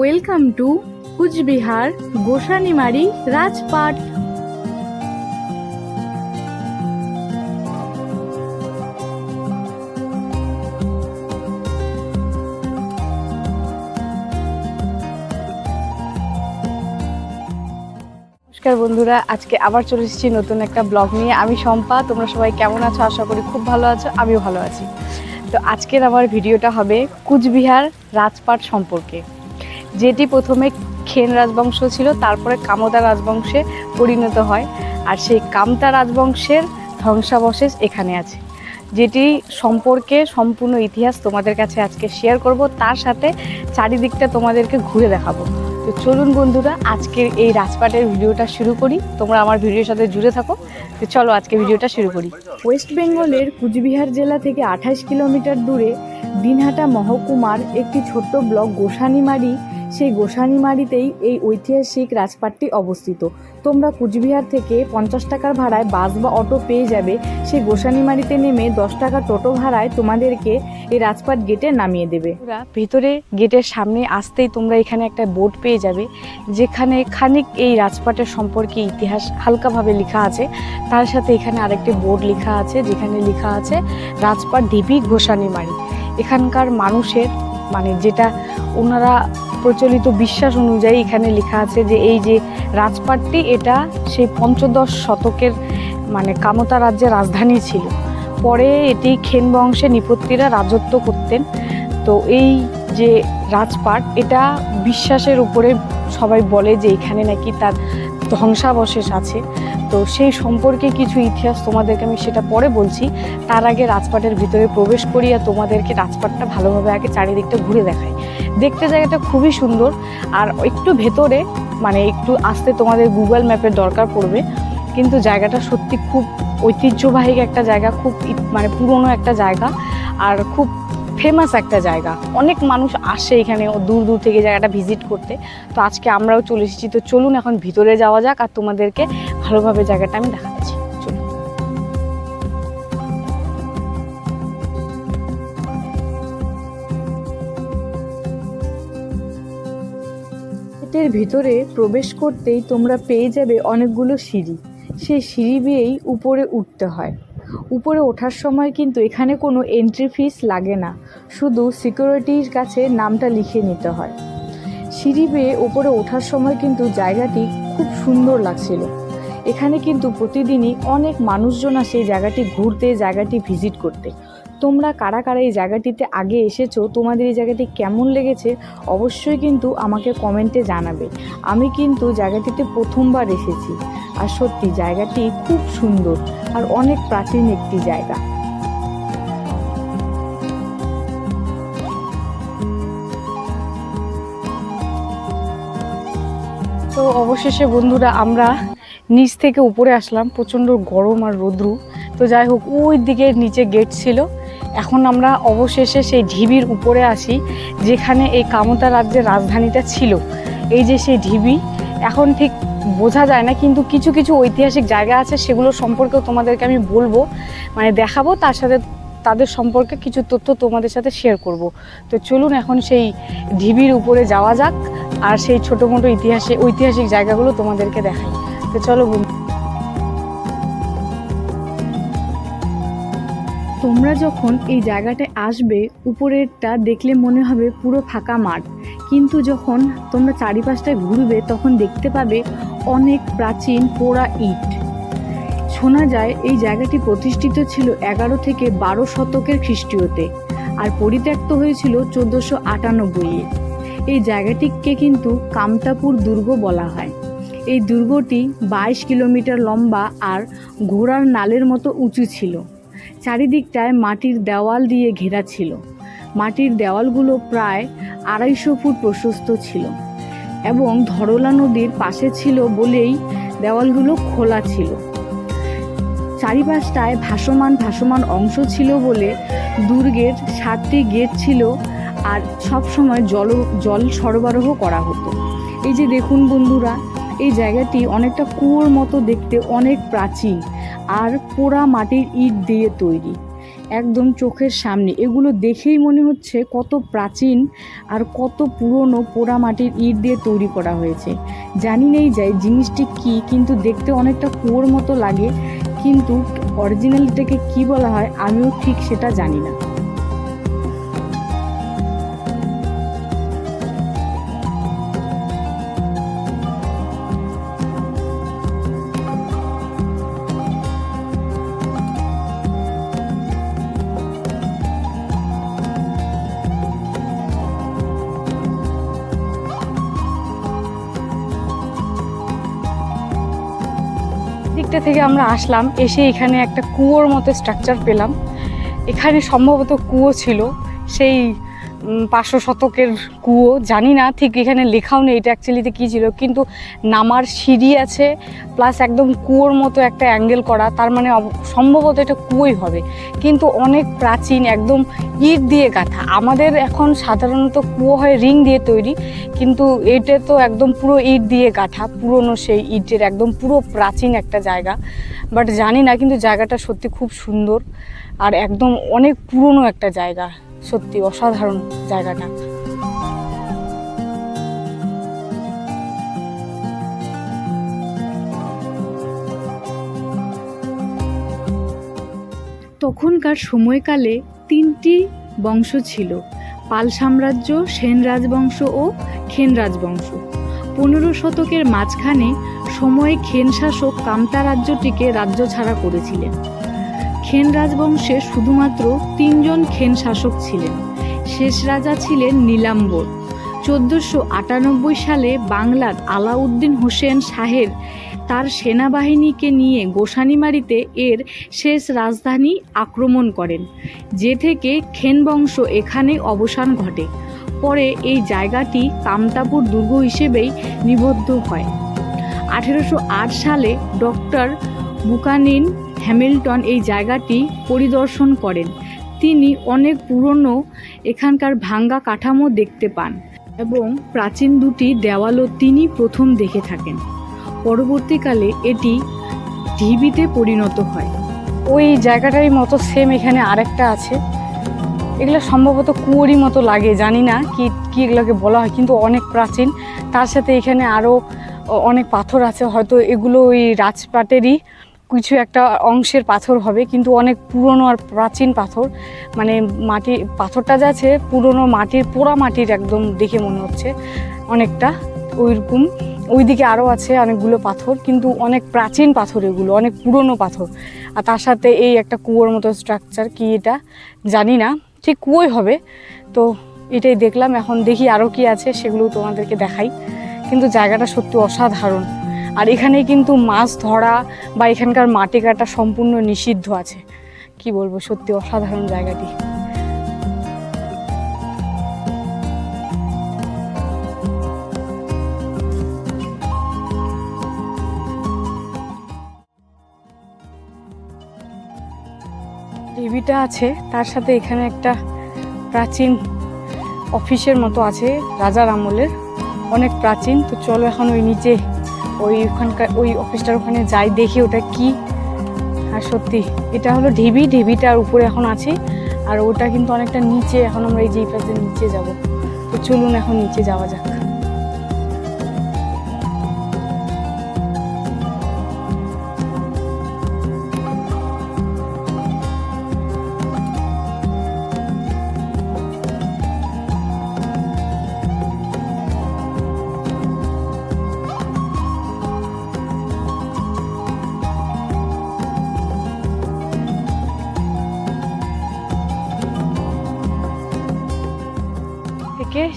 Welcome to Cooch Behar Gosanimari Rajpat নমস্কার বন্ধুরা, আজকে আবার চলে এসেছি নতুন একটা ব্লগ নিয়ে। আমি শম্পা, তোমরা সবাই কেমন আছো? আশা করি খুব ভালো আছো, আমিও ভালো আছি। তো আজকের আমার ভিডিওটা হবে কুচবিহার রাজপাট সম্পর্কে। যেটি প্রথমে খেন রাজবংশ ছিল, তারপরে কামতা রাজবংশে পরিণত হয়। আর সেই কামতা রাজবংশের ধ্বংসাবশেষ এখানে আছে। যেটি সম্পর্কে সম্পূর্ণ ইতিহাস তোমাদের কাছে আজকে শেয়ার করব। তার সাথে চারিদিকটা তোমাদেরকে ঘুরে দেখাবো। তো চলুন বন্ধুরা, আজকের এই রাজপাটের ভিডিওটা শুরু করি। তোমরা আমার ভিডিওর সাথে জুড়ে থাকো। তো চলো আজকে ভিডিওটা শুরু করি। ওয়েস্ট বেঙ্গলের কুচবিহার জেলা থেকে আঠাশ কিলোমিটার দূরে দিনহাটা মহকুমার একটি ছোট্ট ব্লক গোসানিমারি সেই গোসানিমারিতেই এই ঐতিহাসিক রাজপাটটি অবস্থিত। তোমরা কুচবিহার থেকে পঞ্চাশ টাকার ভাড়ায় বাস বা অটো পেয়ে যাবে। সেই গোসানিমারিতে নেমে দশ টাকা টোটো ভাড়ায় তোমাদেরকে এই রাজপাট গেটে নামিয়ে দেবে। ভিতরে গেটের সামনে আসতেই তোমরা এখানে একটা বোর্ড পেয়ে যাবে, যেখানে খানিক এই রাজপাটের সম্পর্কে ইতিহাস হালকাভাবে লেখা আছে। তার সাথে এখানে আরেকটি বোর্ড লেখা আছে, যেখানে লেখা আছে, রাজপাট ঢিবি গোসানিমারি এখানকার মানুষের মানে যেটা ওনারা প্রচলিত বিশ্বাস অনুযায়ী এখানে লেখা আছে যে এই যে রাজপাটটি, এটা সেই পঞ্চদশ শতকের মানে কামতা রাজ্যের রাজধানী ছিল। পরে এটি খেন বংশে নিপত্তিরা রাজত্ব করতেন। তো এই যে রাজপাট, এটা বিশ্বাসের উপরে সবাই বলে যে এখানে নাকি তার ধ্বংসাবশেষ আছে। তো সেই সম্পর্কে কিছু ইতিহাস তোমাদেরকে আমি সেটা পরে বলছি। তার আগে রাজপাটের ভিতরে প্রবেশ করি আর তোমাদেরকে রাজপাটটা ভালোভাবে আগে চারিদিকটা ঘুরে দেখাই। দেখতে জায়গাটা খুবই সুন্দর। আর একটু ভেতরে মানে একটু আসতে তোমাদের গুগল ম্যাপের দরকার পড়বে। কিন্তু জায়গাটা সত্যি খুব ঐতিহ্যবাহী একটা জায়গা, খুব মানে পুরনো একটা জায়গা। আর খুব ফেমাস একটা জায়গা। অনেক মানুষ আসে এখানে দূর দূর থেকে জায়গাটা ভিজিট করতে। তো আজকে আমরাও চলে এসেছি। তো চলুন এখন ভিতরে যাওয়া যাক আর তোমাদেরকে ভালোভাবে জায়গাটা আমি দেখাচ্ছি। গেটের ভিতরে প্রবেশ করতেই তোমরা পেয়ে যাবে অনেকগুলো সিঁড়ি। সেই সিঁড়ি বেয়েই উপরে উঠতে হয়। উপরে ওঠার সময় কিন্তু এখানে কোনো এন্ট্রি ফিস লাগে না। শুধু সিকিউরিটির কাছে নামটা লিখে নিতে হয়। সিঁড়ি বেয়ে ওপরে ওঠার সময় কিন্তু জায়গাটি খুব সুন্দর লাগছিল। এখানে কিন্তু প্রতিদিনই অনেক মানুষজন আসে জায়গাটি ঘুরতে, জায়গাটি ভিজিট করতে। তোমরা কারা কারা এই জায়গাটিতে আগে এসেছ, তোমাদের এই জায়গাটি কেমন লেগেছে, অবশ্যই কিন্তু আমাকে কমেন্টে জানাবে। আমি কিন্তু জায়গাটিতে প্রথমবার এসেছি। আর সত্যি, জায়গাটি খুব সুন্দর আর অনেক প্রাচীন একটি জায়গা। তো অবশেষে বন্ধুরা, আমরা নিচ থেকে উপরে আসলাম, প্রচণ্ড গরম আর রোদ্রু। তো যাই হোক, ওই দিকে নিচে গেট ছিল। এখন আমরা অবশেষে সেই ঢিবির উপরে আসি, যেখানে এই কামতা রাজ্যের রাজধানীটা ছিল। এই যে সেই ঢিবি, এখন ঠিক বোঝা যায় না, কিন্তু কিছু কিছু ঐতিহাসিক জায়গা আছে, সেগুলো সম্পর্কেও তোমাদেরকে আমি বলব। মানে দেখাবো, তার সাথে তাদের সম্পর্কে কিছু তথ্য তোমাদের সাথে শেয়ার করব। তো চলুন এখন সেই ঢিবির উপরে যাওয়া যাক, আর সেই ছোটো মোটো ইতিহাসে ঐতিহাসিক জায়গাগুলো তোমাদেরকে দেখাই। তো চলো বন্ধু তোমরা যখন এই জায়গাটায় আসবে, উপরেরটা দেখলে মনে হবে পুরো ফাঁকা মাঠ। কিন্তু যখন তোমরা চারিপাশটায় ঘুরবে, তখন দেখতে পাবে অনেক প্রাচীন পোড়া ইট। শোনা যায়, এই জায়গাটি প্রতিষ্ঠিত ছিল এগারো থেকে বারো শতকের খ্রিস্টীয়তে আর পরিত্যক্ত হয়েছিল চোদ্দোশো আটানব্বইয়ে। এই জায়গাটিকে কিন্তু কামতাপুর দুর্গ বলা হয়। এই দুর্গটি বাইশ কিলোমিটার লম্বা আর ঘোড়ার নালের মতো উঁচু ছিল। চারিদিকটায় মাটির দেওয়াল দিয়ে ঘেরা ছিল। মাটির দেওয়ালগুলো প্রায় আড়াইশো ফুট প্রশস্ত ছিল এবং ধরলা নদীর পাশে ছিল বলেই দেওয়ালগুলো খোলা ছিল। চারিপাশটায় ভাসমান ভাসমান অংশ ছিল বলে দুর্গের সাতটি গেট ছিল আর সব সময় জল জল সরবরাহ করা হতো। এই যে দেখুন বন্ধুরা, এই জায়গাটি অনেকটা কুয়োর মতো দেখতে অনেক প্রাচীন। আর পোড়া মাটির ইট দিয়ে তৈরি। একদম চোখের সামনে। এগুলো দেখেই মনে হচ্ছে কত প্রাচীন আর কত পুরনো পোড়া মাটির ইট দিয়ে তৈরি করা হয়েছে। জানি নেই যাই জিনিসটি কি, কিন্তু দেখতে অনেকটা কুয়োর মতো লাগে। কিন্তু অরিজিনালিটাকে কি বলা হয়, আমিও ঠিক সেটা জানি না। দিকটা থেকে আমরা আসলাম, এসে এখানে একটা কুয়োর মতো স্ট্রাকচার পেলাম। এখানে সম্ভবত কুয়ো ছিল, সেই পাঁচশো শতকের কুয়ো, জানি না, ঠিক এখানে লেখাও নেই এটা অ্যাকচুয়ালিতে কী ছিল, কিন্তু নামার সিঁড়ি আছে প্লাস একদম কুয়োর মতো একটা অ্যাঙ্গেল করা, তার মানে সম্ভবত এটা কুয়োই হবে। কিন্তু অনেক প্রাচীন, একদম ইট দিয়ে গাঁথা। আমাদের এখন সাধারণত কুয়ো হয় রিং দিয়ে তৈরি, কিন্তু এটা তো একদম পুরো ইট দিয়ে গাঁথা, পুরনো সেই ইটের একদম পুরো প্রাচীন একটা জায়গা। বাট জানি না, কিন্তু জায়গাটা সত্যি খুব সুন্দর, আর একদম অনেক পুরনো একটা জায়গা। সত্যি অসাধারণ জায়গাটা। তখনকার সময়কালে তিনটি বংশ ছিল, পাল সাম্রাজ্য, সেন রাজবংশ ও খেন রাজবংশ। পনেরো শতকের মাঝখানে সময়ে খেন শাসক কামতা রাজ্যটিকে রাজ্য ছাড়া করেছিলেন। খেন রাজবংশে শুধুমাত্র তিনজন খেন শাসক ছিলেন। শেষ রাজা ছিলেন নীলাম্বর। চোদ্দোশো আটানব্বই সালে বাংলার আলাউদ্দিন হোসেন শাহের তার সেনাবাহিনীকে নিয়ে গোসানিমারিতে এর শেষ রাজধানী আক্রমণ করেন, যে থেকে খেন বংশ এখানে অবসান ঘটে। পরে এই জায়গাটি কামতাপুর দুর্গ হিসেবেই নিবদ্ধ হয়। আঠেরোশো আট সালে ডক্টর বুকানিন হ্যামিল্টন এই জায়গাটি পরিদর্শন করেন। তিনি অনেক পুরনো এখানকার ভাঙ্গা কাঠামো দেখতে পান এবং প্রাচীন দুটি দেওয়ালও তিনি প্রথম দেখে থাকেন। পরবর্তীকালে এটি ঢিবিতে পরিণত হয়। ওই জায়গাটারই মতো সেম এখানে আরেকটা আছে। এগুলো সম্ভবত কুয়োরই মতো লাগে, জানি না কি কি এগুলোকে বলা হয়, কিন্তু অনেক প্রাচীন। তার সাথে এখানে আরও অনেক পাথর আছে, হয়তো এগুলো ওই রাজপাটেরই কিছু একটা অংশের পাথর হবে, কিন্তু অনেক পুরনো আর প্রাচীন পাথর। মানে মাটি, পাথরটা যাচ্ছে পুরনো মাটির, পোড়া মাটির একদম দেখে মনে হচ্ছে অনেকটা। ওইরকম, ওইদিকে আরও আছে অনেকগুলো পাথর, কিন্তু অনেক প্রাচীন পাথর এগুলো, অনেক পুরনো পাথর। আর তার সাথে এই একটা কুয়োর মতো স্ট্রাকচার কি এটা? জানি না, ঠিক কুয়োই হবে। তো এটাই দেখলাম, এখন দেখি আরও কি আছে, সেগুলো তোমাদেরকে দেখাই। কিন্তু জায়গাটা সত্যি অসাধারণ। আর এখানে কিন্তু মাছ ধরা বা এখানকার মাটি কাটা সম্পূর্ণ নিষিদ্ধ আছে। কি বলব, সত্যি অসাধারণ জায়গাটি। টিভিটা আছে, তার সাথে এখানে একটা প্রাচীন অফিসের মতো আছে, রাজার আমলের। অনেক প্রাচীন, তো চলো এখন ওই নিচে ওই ওখানকার, ওই অফিসটার ওখানে যাই দেখি ওটা কি। আর সত্যি, এটা হলো ঢিবি, ঢিবিটার উপরে এখন আছে। আর ওটা কিন্তু অনেকটা নিচে, এখন আমরা এই যে নিচে যাব। তো চলুন এখন নিচে যাওয়া যাক।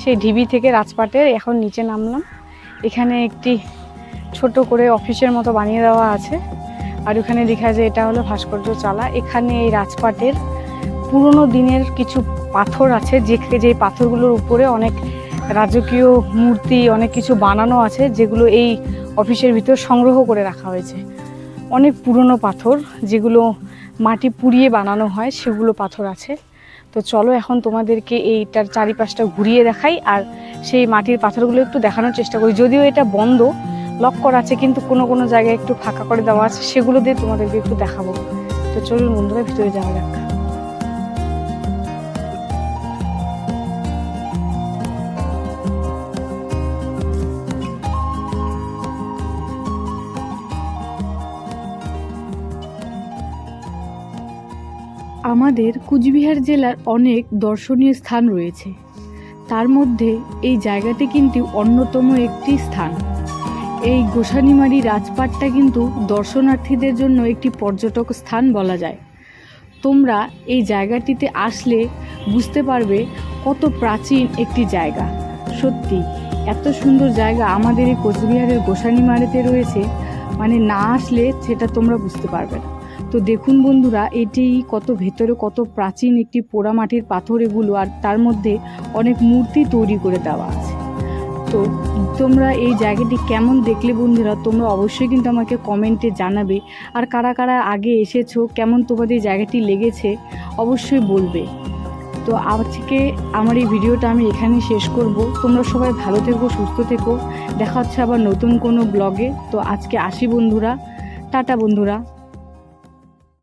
সেই ঢিবি থেকে রাজপাটের এখন নিচে নামলাম। এখানে একটি ছোট করে অফিসের মতো বানিয়ে দেওয়া আছে। আর ওখানে লেখা যে এটা হলো ভাস্কর্য চালা। এখানে এই রাজপাটের পুরনো দিনের কিছু পাথর আছে, যে যে পাথরগুলোর উপরে অনেক রাজকীয় মূর্তি, অনেক কিছু বানানো আছে, যেগুলো এই অফিসের ভিতর সংগ্রহ করে রাখা হয়েছে। অনেক পুরনো পাথর, যেগুলো মাটি পুড়িয়ে বানানো হয়, সেগুলো পাথর আছে। তো চলো এখন তোমাদেরকে এইটার চারিপাশটা ঘুরিয়ে দেখাই আর সেই মাটির পাথরগুলো একটু দেখানোর চেষ্টা করি। যদিও এটা বন্ধ লক করা আছে কিন্তু কোনো কোনো জায়গায় একটু ফাঁকা করে দেওয়া আছে, সেগুলো দিয়ে তোমাদেরকে একটু দেখাবো। তো চলুন বন্ধুরা, ভিতরে যাওয়া যাক। আমাদের কুচবিহার জেলার অনেক দর্শনীয় স্থান রয়েছে। তার মধ্যে এই জায়গাটি কিন্তু অন্যতম একটি স্থান। এই গোসানিমারি রাজপাটটা কিন্তু দর্শনার্থীদের জন্য একটি পর্যটক স্থান বলা যায়। তোমরা এই জায়গাটিতে আসলে বুঝতে পারবে কত প্রাচীন একটি জায়গা। সত্যি, এত সুন্দর জায়গা আমাদের এই কোচবিহারের গোসানিমারিতে রয়েছে মানে না আসলে সেটা তোমরা বুঝতে পারবে না। তো দেখুন বন্ধুরা, এটি কত ভেতরে কত প্রাচীন একটি পোড়ামাটির পাথর এগুলো, আর তার মধ্যে অনেক মূর্তি তৈরি করে দেওয়া আছে। তো তোমরা এই জায়গাটি কেমন দেখলে বন্ধুরা, তোমরা অবশ্যই কিন্তু আমাকে কমেন্টে জানাবে। আর কারা কারা আগে এসেছ, কেমন তোমাদের জায়গাটি লেগেছে, অবশ্যই বলবে। তো আজকে আমার এই ভিডিওটা আমি এখানেই শেষ করব। তোমরা সবাই ভালো থেকো, সুস্থ থেকো। দেখা হচ্ছে আবার নতুন কোনো ব্লগে। তো আজকে আসি বন্ধুরা। টাটা বন্ধুরা।